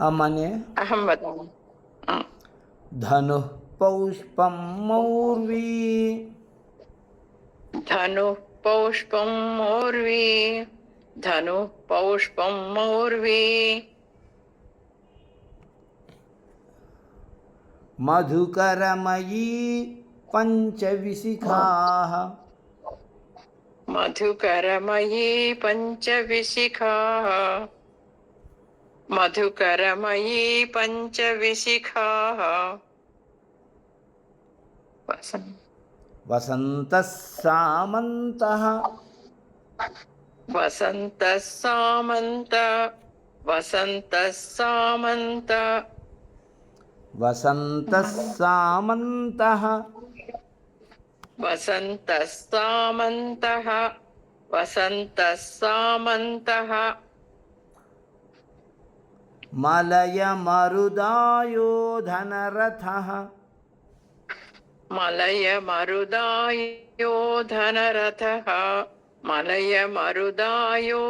मने अहं वदामि। हाँ। धनुः पौष्पं मौर्वी। धनुः पौष्पं मौर्वी। धनुः पौष्पं मौर्वी। मधुकरमयी पञ्चविशिखाः। मधुकरमयी पञ्चविशिखाः। మధుకరమయీ పంచవిశిఖా వసంత సామంత వసంత సామంత వసంత సామంత వసంత సామంత వసంత సామంత వసంత సామంత मलयमरुदायोधनरथः रुदायोरथः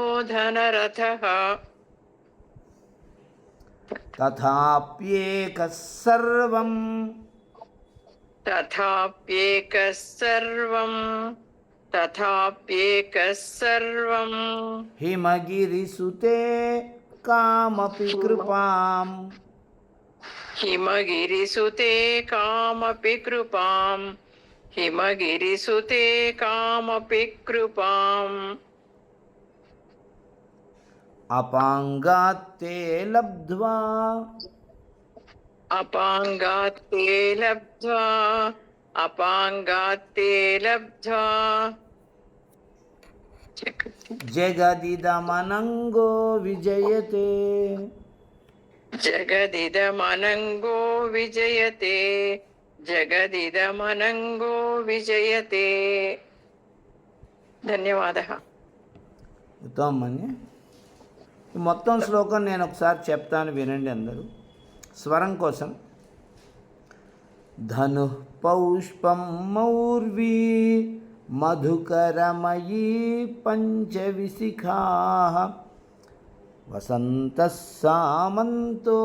सर्वम्। तथाप्येकः सर्वं तथाप्येकः सर्वं हिमगिरिसुते कामपि कृपाम्। हिमगिरिसुते कामपि कृपाम्। हिमगिरिसुते कामपि कृपाम्। लब्ध्वा। अपाङ्गात् ते लब्ध्वा। अपाङ्गात् ते लब्ध्वा। జగదిదమనంగో విజయతే. జగదిదమనంగో విజయతే. జగదిదమనంగో విజయతే. ధన్యవాద. ఉత్తమని మొత్తం శ్లోకం నేను ఒకసారి చెప్తాను వినండి అందరూ. స్వరం కోసం. ధను పౌష్పం మౌర్వీ. మధుకరమయీ పంచవిశిఖా వసంత సామంతో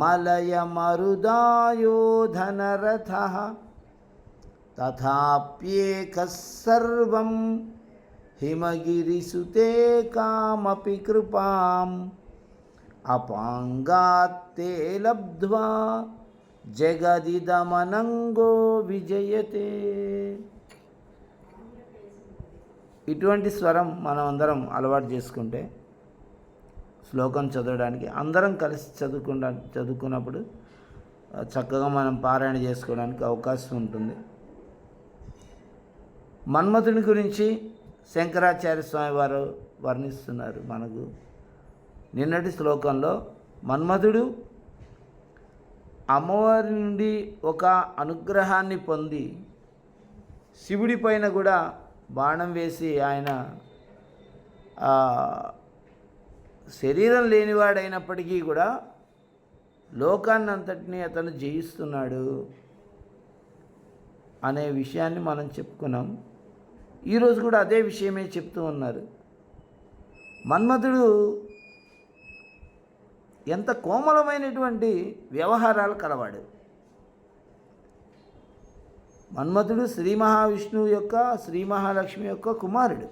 మలయమరుదాయో ధనరథ తథాప్యేకः సర్వం హిమగిరిసుతే కామపి కృపాం అపాంగాత్తే లబ్ధ్వా జగదిదమనంగో విజయతే ఇటువంటి స్వరం మనం అందరం అలవాటు చేసుకుంటే శ్లోకం చదవడానికి అందరం కలిసి చదువుకున్న చదువుకున్నప్పుడు చక్కగా మనం పారాయణ చేసుకోవడానికి అవకాశం ఉంటుంది. మన్మథుని గురించి శంకరాచార్య స్వామి వారు వర్ణిస్తున్నారు మనకు. నిన్నటి శ్లోకంలో మన్మథుడు అమ్మవారి నుండి ఒక అనుగ్రహాన్ని పొంది శివుడి పైన కూడా బాణం వేసి ఆయన శరీరం లేనివాడైనప్పటికీ కూడా లోకాన్నంతటినీ అతను జయిస్తున్నాడు అనే విషయాన్ని మనం చెప్పుకున్నాం. ఈరోజు కూడా అదే విషయమే చెప్తూ ఉన్నారు. మన్మథుడు ఎంత కోమలమైనటువంటి వ్యవహారాలు కలవాడు. మన్మథుడు శ్రీ మహావిష్ణువు యొక్క శ్రీ మహాలక్ష్మి యొక్క కుమారుడు.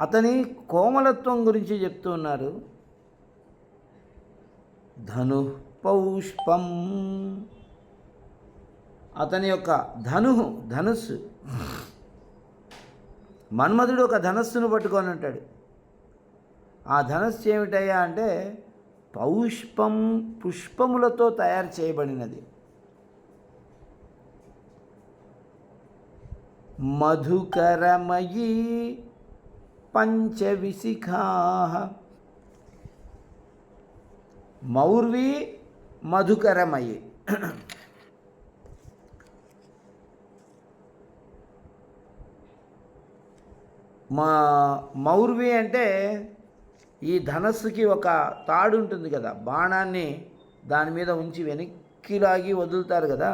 అతని కోమలత్వం గురించి చెప్తున్నారు ధను పౌష్పం. అతని యొక్క ధను ధనుస్సు. మన్మధుడు ఒక ధనస్సును పట్టుకొని ఉంటాడు. ఆ ధనస్సు ఏమిటయ్యా అంటే పౌష్పం పుష్పములతో తయారు చేయబడినది. మధుకరమయీ పంచవిశిఖా మౌర్వి మధుకరమయి మా మౌర్వి అంటే ఈ ధనస్సుకి ఒక తాడు ఉంటుంది కదా బాణాన్ని దాని మీద ఉంచి వెనక్కి లాగి వదులుతారు కదా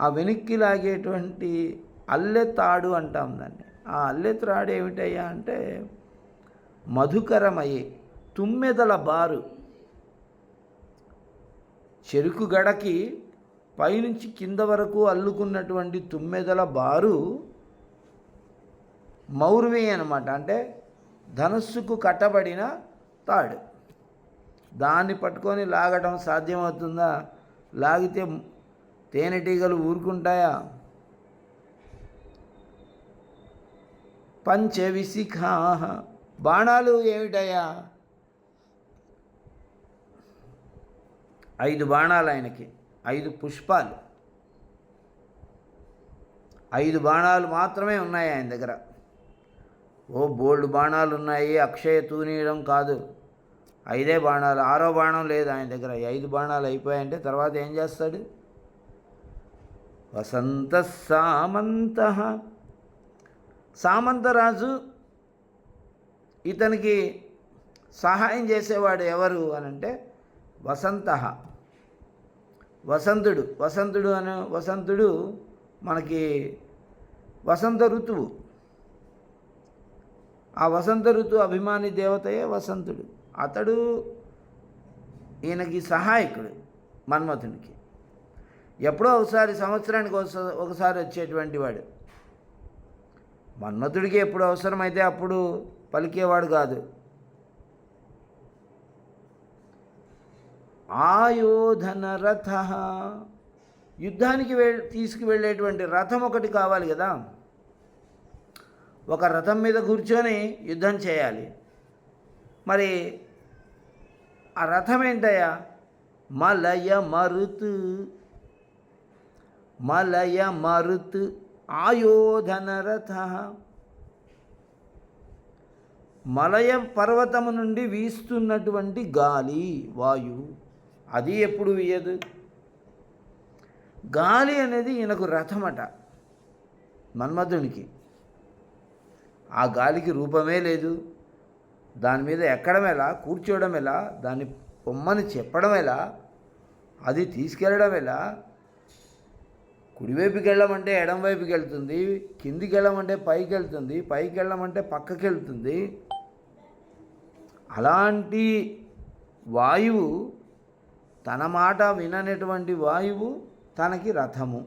ఆ వెనక్కి లాగేటువంటి అల్లె తాడు అంటాం దాన్ని. ఆ అల్లె తాడు ఏమిటయ్యా అంటే మధుకరమయ్యి తుమ్మెదల బారు. చెరుకు గడకి పైనుంచి కింద వరకు అల్లుకున్నటువంటి తుమ్మెదల బారు మౌర్వి అనమాట అంటే ధనస్సుకు కట్టబడిన తాడు. దాన్ని పట్టుకొని లాగటం సాధ్యమవుతుందా? లాగితే తేనెటీగలు ఊరుకుంటాయా? పంచవిశిఖా బాణాలు ఏమిటయ్యా? ఐదు బాణాలు ఆయనకి ఐదు పుష్పాలు. ఐదు బాణాలు మాత్రమే ఉన్నాయి ఆయన దగ్గర. ఓ బోల్డ్ బాణాలు ఉన్నాయి అక్షయ తూనీయడం కాదు. ఐదే బాణాలు ఆరో బాణం లేదు ఆయన దగ్గర. ఐదు బాణాలు అయిపోయాయంటే తర్వాత ఏం చేస్తాడు? వసంత సామంత. సామంతరాజు ఇతనికి సహాయం చేసేవాడు ఎవరు అనంటే వసంత. వసంతుడు. వసంతుడు అనే వసంతుడు మనకి వసంత ఋతువు. ఆ వసంత ఋతువు అభిమాని దేవతయే వసంతుడు. అతడు ఈయనకి సహాయకుడు మన్మథునికి. ఎప్పుడో ఒకసారి సంవత్సరానికి ఒకసారి వచ్చేటువంటి వాడు. మన్మథుడికి ఎప్పుడు అవసరమైతే అప్పుడు పలికేవాడు కాదు. ఆయోధన రథ యుద్ధానికి వె తీసుకువెళ్ళేటువంటి రథం ఒకటి కావాలి కదా. ఒక రథం మీద కూర్చొని యుద్ధం చేయాలి. మరి ఆ రథం ఏంటయ్యా? మలయ మరుతు. మలయ మరుత్. ఆయోధన రథ మలయ పర్వతము నుండి వీస్తున్నటువంటి గాలి వాయువు అది ఎప్పుడు వీయదు. గాలి అనేది ఈయనకు రథమట మన్మధునికి. ఆ గాలికి రూపమే లేదు. దాని మీద ఎక్కడం ఎలా కూర్చోవడం ఎలా దాన్ని పొమ్మని చెప్పడం ఎలా అది తీసుకెళ్ళడం ఎలా కుడివైపుకి వెళ్ళమంటే ఎడం వైపుకి వెళ్తుంది కిందికి వెళ్ళమంటే పైకి వెళ్తుంది పైకి వెళ్ళమంటే పక్కకి వెళ్తుంది అలాంటి వాయువు తన మాట విననటువంటి వాయువు తనకి రథము.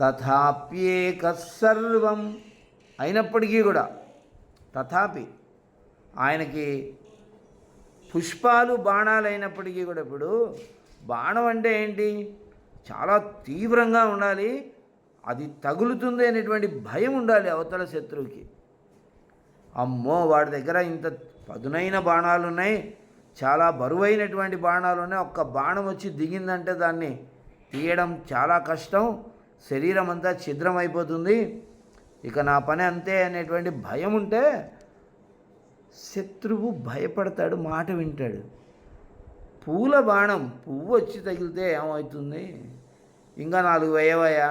తథాప్యేక సర్వం అయినప్పటికీ కూడా తథాపి ఆయనకి పుష్పాలు బాణాలు అయినప్పటికీ కూడా ఇప్పుడు బాణం అంటే ఏంటి? చాలా తీవ్రంగా ఉండాలి. అది తగులుతుంది అనేటువంటి భయం ఉండాలి అవతల శత్రువుకి. అమ్మో వాడి దగ్గర ఇంత పదునైన బాణాలు ఉన్నాయి చాలా బరువైనటువంటి బాణాలు ఉన్నాయి ఒక్క బాణం వచ్చి దిగిందంటే దాన్ని తీయడం చాలా కష్టం. శరీరం అంతా ఛిద్రం అయిపోతుంది ఇక నా పని అంతే అనేటువంటి భయం ఉంటే శత్రువు భయపడతాడు మాట వింటాడు. పూల బాణం పువ్వు వచ్చి తగిలితే ఏమవుతుంది? ఇంకా నాలుగు వేయవయా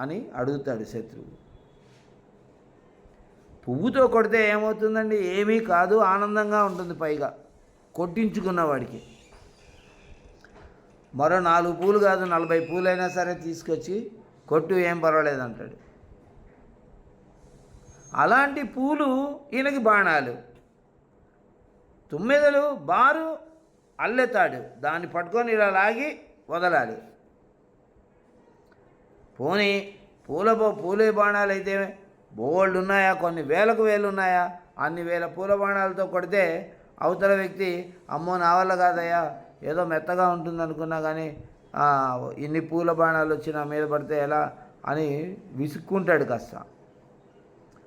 అని అడుగుతాడు శత్రువు. పువ్వుతో కొడితే ఏమవుతుందండి? ఏమీ కాదు ఆనందంగా ఉంటుంది పైగా. కొట్టించుకున్న వాడికి. మరో నాలుగు పూలు కాదు నలభై పూలైనా సరే తీసుకొచ్చి కొట్టు ఏం పర్వాలేదు అంటాడు అలాంటి పూలు ఈయనకి బాణాలు. తుమ్మెదలు బారు అల్లెతాడు దాన్ని పట్టుకొని ఇలా లాగి వదలాలి. పోనీ పూలబో పూలే బాణాలు అయితే బోల్డ్ ఉన్నాయా? కొన్ని వేలకు వేలు ఉన్నాయా? అన్ని వేల పూల బాణాలతో కొడితే అవతల వ్యక్తి అమ్మో నా వల్ల కాదయ్యా ఏదో మెత్తగా ఉంటుంది అనుకున్నా కానీ ఇన్ని పూల బాణాలు వచ్చి నా మీద పడితే ఎలా? అని విసుక్కుంటాడు కాస్త.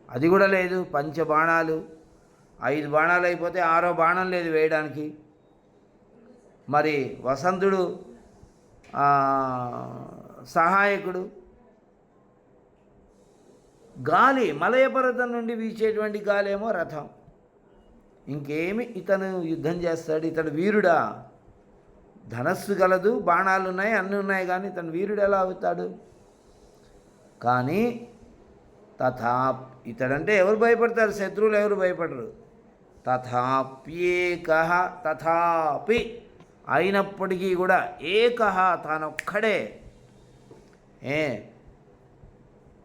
అది కూడా లేదు. పంచ బాణాలు. ఐదు బాణాలు అయిపోతే ఆరో బాణం లేదు వేయడానికి. మరి వసంతుడు సహాయకుడు గాలి మలయపర్వతం నుండి వీచేటువంటి గాలేమో రథం. ఇంకేమి ఇతను యుద్ధం చేస్తాడు? ఇతడు వీరుడా? ధనస్సు గలదు బాణాలు ఉన్నాయి అన్నీ ఉన్నాయి కానీ ఇతను వీరుడు ఎలా అవుతాడు? కానీ తథా ఇతడంటే ఎవరు భయపడతారు? శత్రువులు ఎవరు భయపడరు? తథాప్యేక తథాపి. అయినప్పటికీ కూడా ఏక తానొక్కడే. ఏ?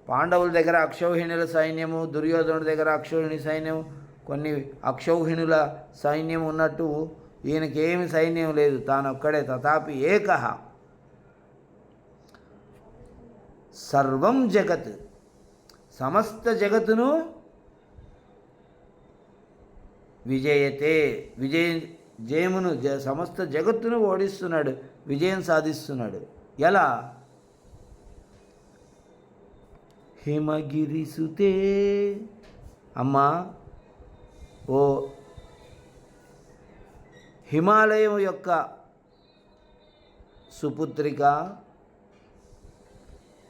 పాండవుల దగ్గర అక్షౌహిణుల సైన్యము దుర్యోధనుడి దగ్గర అక్షౌహిణి సైన్యం కొన్ని అక్షౌహిణుల సైన్యం ఉన్నట్టు ఈయనకేమి సైన్యం లేదు తానొక్కడే. తథాపి ఏకహ. సర్వం జగత్. సమస్త జగత్తును విజయతే విజయ జయమును జ సమస్త జగత్తును ఓడిస్తున్నాడు విజయం సాధిస్తున్నాడు. ఎలా? హిమగిరిసుతే అమ్మా ఓ హిమాలయం యొక్క సుపుత్రిక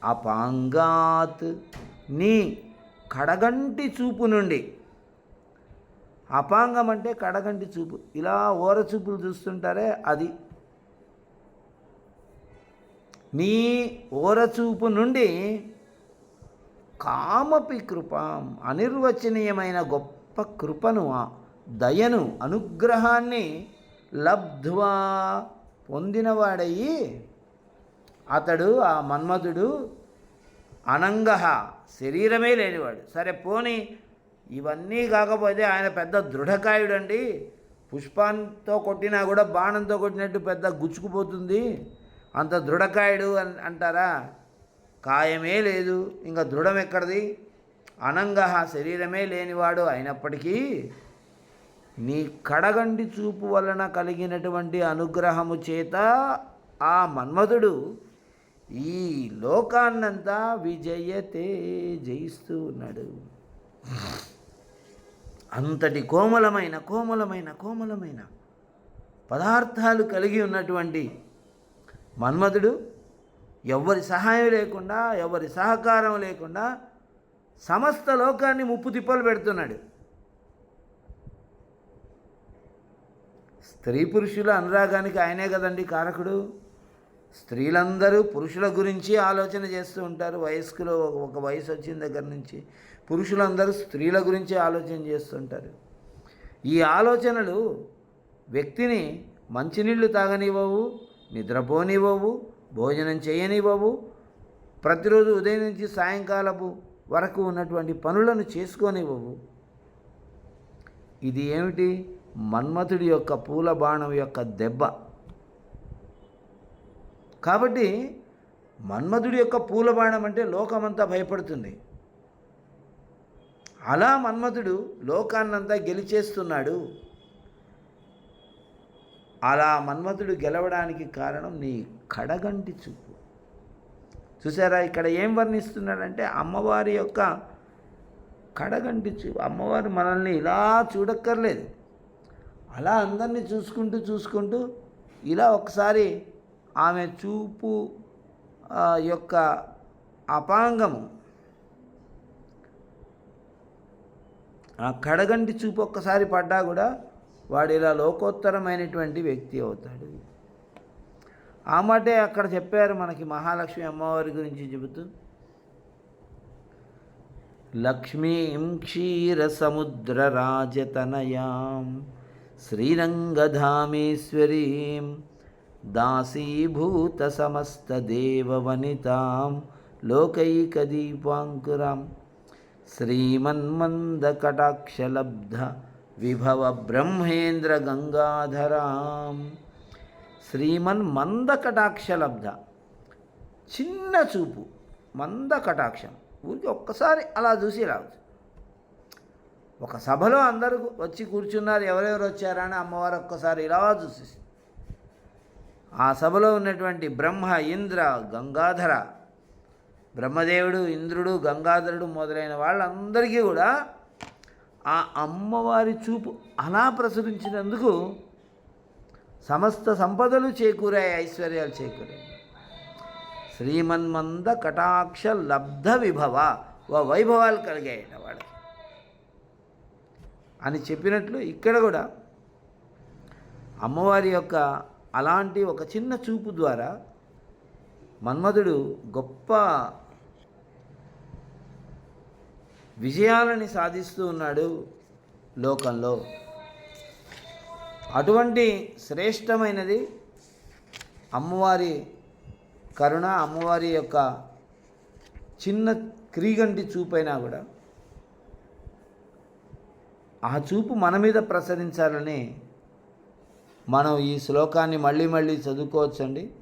అపాంగాత్ నీ కడగంటి చూపు నుండి అపాంగం అంటే కడగంటి చూపు. ఇలా ఓర చూపులు చూస్తుంటారే అది. నీ ఓరచూపు నుండి కామపి కృపాం అనిర్వచనీయమైన గొప్ప కృపను దయను అనుగ్రహాన్ని లబ్ధ్వా పొందినవాడయి అతడు ఆ మన్మధుడు అనంగహ శరీరమే లేనివాడు. సరే పోని ఇవన్నీ కాకపోతే ఆయన పెద్ద దృఢకాయుడండి. పుష్పంతో కొట్టినా కూడా బాణంతో కొట్టినట్టు పెద్ద గుచ్చుకుపోతుంది. అంత దృఢకాయుడు అని అంటారా? కాయమే లేదు. ఇంకా దృఢం ఎక్కడిది? అనంగ శరీరమే లేనివాడు అయినప్పటికీ నీ కడగండి చూపు వలన కలిగినటువంటి అనుగ్రహము చేత ఆ మన్మధుడు ఈ లోకాన్నంతా విజయతే జయిస్తూ ఉన్నాడు అంతటి కోమలమైన కోమలమైన కోమలమైన పదార్థాలు కలిగి ఉన్నటువంటి మన్మధుడు ఎవరి సహాయం లేకుండా ఎవరి సహకారం లేకుండా సమస్త లోకాన్ని ముప్పు తిప్పలు పెడుతున్నాడు. స్త్రీ పురుషుల అనురాగానికి ఆయనే కదండి కారకుడు. స్త్రీలందరూ పురుషుల గురించి ఆలోచన చేస్తూ ఉంటారు. వయస్కులో ఒక- వయసు వచ్చిన దగ్గర నుంచి పురుషులందరూ స్త్రీల గురించి ఆలోచన చేస్తుంటారు ఈ ఆలోచనలు వ్యక్తిని మంచినీళ్ళు తాగనివ్వవు నిద్రపోనివ్వవు భోజనం చేయనివ్వవు. ప్రతిరోజు ఉదయం నుంచి సాయంకాలపు వరకు ఉన్నటువంటి పనులను చేసుకోనివ్వవు. ఇది ఏమిటి? మన్మథుడి యొక్క పూల బాణం యొక్క దెబ్బ. కాబట్టి మన్మధుడి యొక్క పూలబాణం అంటే లోకమంతా భయపడుతుంది. అలా మన్మథుడు లోకాన్నంతా గెలిచేస్తున్నాడు. అలా మన్మథుడు గెలవడానికి కారణం నీ కడగంటి చూపు. చూసారా ఇక్కడ ఏం వర్ణిస్తున్నాడంటే అమ్మవారి యొక్క కడగంటి చూపు. అమ్మవారు మనల్ని ఇలా చూడక్కర్లేదు. అలా అందరినీ చూసుకుంటూ చూసుకుంటూ ఇలా ఒకసారి ఆమె చూపు యొక్క అపాంగము. ఆ కడగంటి చూపు ఒక్కసారి పడ్డా కూడా వాడు ఇలా లోకోత్తరమైనటువంటి వ్యక్తి అవుతాడు. ఆ మాటే అక్కడ చెప్పారు మనకి మహాలక్ష్మి అమ్మవారి గురించి చెబుతూ. లక్ష్మీం క్షీరసముద్రరాజతనయాం శ్రీరంగధామేశ్వరీం దాసీభూత సమస్తదేవవనితాం లోకైకదీపాంకురాం శ్రీమన్మందకటాక్షలబ్ధ విభవ బ్రహ్మేంద్ర గంగాధరాం శ్రీమన్ మందకటాక్షలబ్ధ చిన్న చూపు మంద కటాక్షం ఊరికి ఒక్కసారి అలా చూసి రావచ్చు. ఒక సభలో అందరూ వచ్చి కూర్చున్నారు ఎవరెవరు వచ్చారని అమ్మవారు ఒక్కసారి ఇలా చూసి ఆ సభలో ఉన్నటువంటి బ్రహ్మ ఇంద్ర గంగాధర బ్రహ్మదేవుడు ఇంద్రుడు గంగాధరుడు మొదలైన వాళ్ళందరికీ కూడా ఆ అమ్మవారి చూపు అలా ప్రసరించినందుకు సమస్త సంపదలు చేకూరాయి ఐశ్వర్యాలు చేకూరాయి. శ్రీమన్మంద కటాక్ష లబ్ధ విభవ ఓ వైభవాలు కలిగాయట వాడికి అని చెప్పినట్లు ఇక్కడ కూడా అమ్మవారి యొక్క అలాంటి ఒక చిన్న చూపు ద్వారా మన్మధుడు గొప్ప విజయాలని సాధిస్తూ ఉన్నాడు లోకంలో. అటువంటి శ్రేష్టమైనది అమ్మవారి కరుణ అమ్మవారి యొక్క చిన్న క్రీగంటి చూపైనా కూడా ఆ చూపు మన మీద ప్రసరించాలని మనం ఈ శ్లోకాన్ని మళ్ళీ మళ్ళీ చదువుకోవచ్చండి.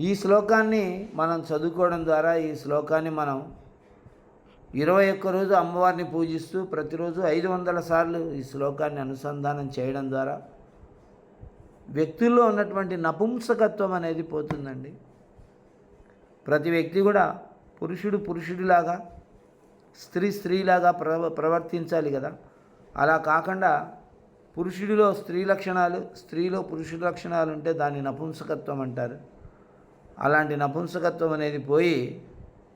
ఈ శ్లోకాన్ని మనం చదువుకోవడం ద్వారా ఈ శ్లోకాన్ని మనం ఇరవై ఒక్క రోజు అమ్మవారిని పూజిస్తూ ప్రతిరోజు ఐదు వందల సార్లు ఈ శ్లోకాన్ని అనుసంధానం చేయడం ద్వారా వ్యక్తుల్లో ఉన్నటువంటి నపుంసకత్వం అనేది పోతుందండి. ప్రతి వ్యక్తి కూడా పురుషుడు పురుషుడిలాగా స్త్రీ స్త్రీలాగా ప్రవ ప్రవర్తించాలి కదా. అలా కాకుండా పురుషుడిలో స్త్రీ లక్షణాలు స్త్రీలో పురుషుడి లక్షణాలు ఉంటే దాన్ని నపుంసకత్వం అంటారు. అలాంటి నపుంసకత్వం అనేది పోయి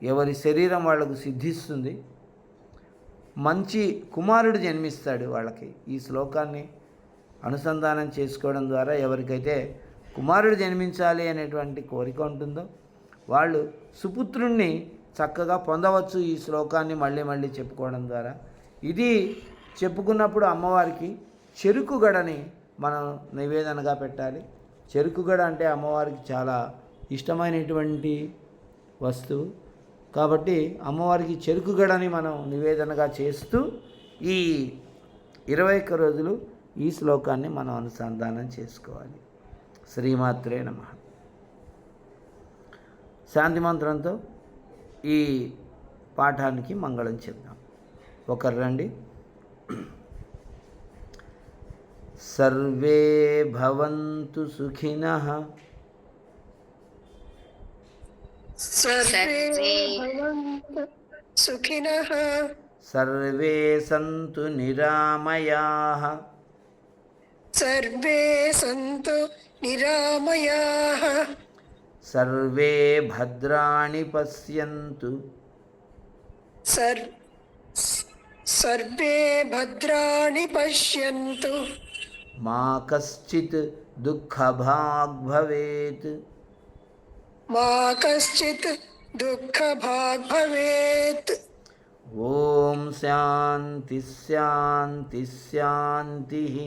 ఎవరి శరీరం వాళ్ళకు సిద్ధిస్తుంది. మంచి కుమారుడు జన్మిస్తాడు వాళ్ళకి. ఈ శ్లోకాన్ని అనుసంధానం చేసుకోవడం ద్వారా ఎవరికైతే కుమారుడు జన్మించాలి అనేటువంటి కోరిక ఉంటుందో వాళ్ళు సుపుత్రుణ్ణి చక్కగా పొందవచ్చు ఈ శ్లోకాన్ని మళ్ళీ మళ్ళీ చెప్పుకోవడం ద్వారా. ఇది చెప్పుకున్నప్పుడు అమ్మవారికి చెరుకు గడని మనం నివేదనగా పెట్టాలి. చెరుకు గడ అంటే అమ్మవారికి చాలా ఇష్టమైనటువంటి వస్తువు. కాబట్టి అమ్మవారికి చెరుకు గడని మనం నివేదనగా చేస్తూ ఈ ఇరవై ఒక్క రోజులు ఈ శ్లోకాన్ని మనం అనుసంధానం చేసుకోవాలి. శ్రీమాత్రే నమ. శాంతి మంత్రంతో ఈ పాఠానికి మంగళం చెప్దాం. ఒకరు రండి. सर्वे भवन्तु सुखिनः। भवन्तु सुखिनः। सर्वे सन्तु निरामयाः। सर्वे सन्तु निरामयाः। सर्वे भद्राणि पश्यन्तु। सर् सर्वे भद्राणि पश्यन्तु। मा कश्चित् दुःखभाग् भवेत् मा कश्चित् दुःखभाग् भवेत् ॐ शान्ति शान्ति शान्तिः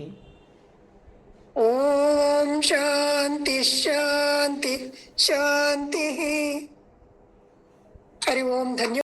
ॐ शान्ति शान्ति शान्तिः हरि ओम धन्य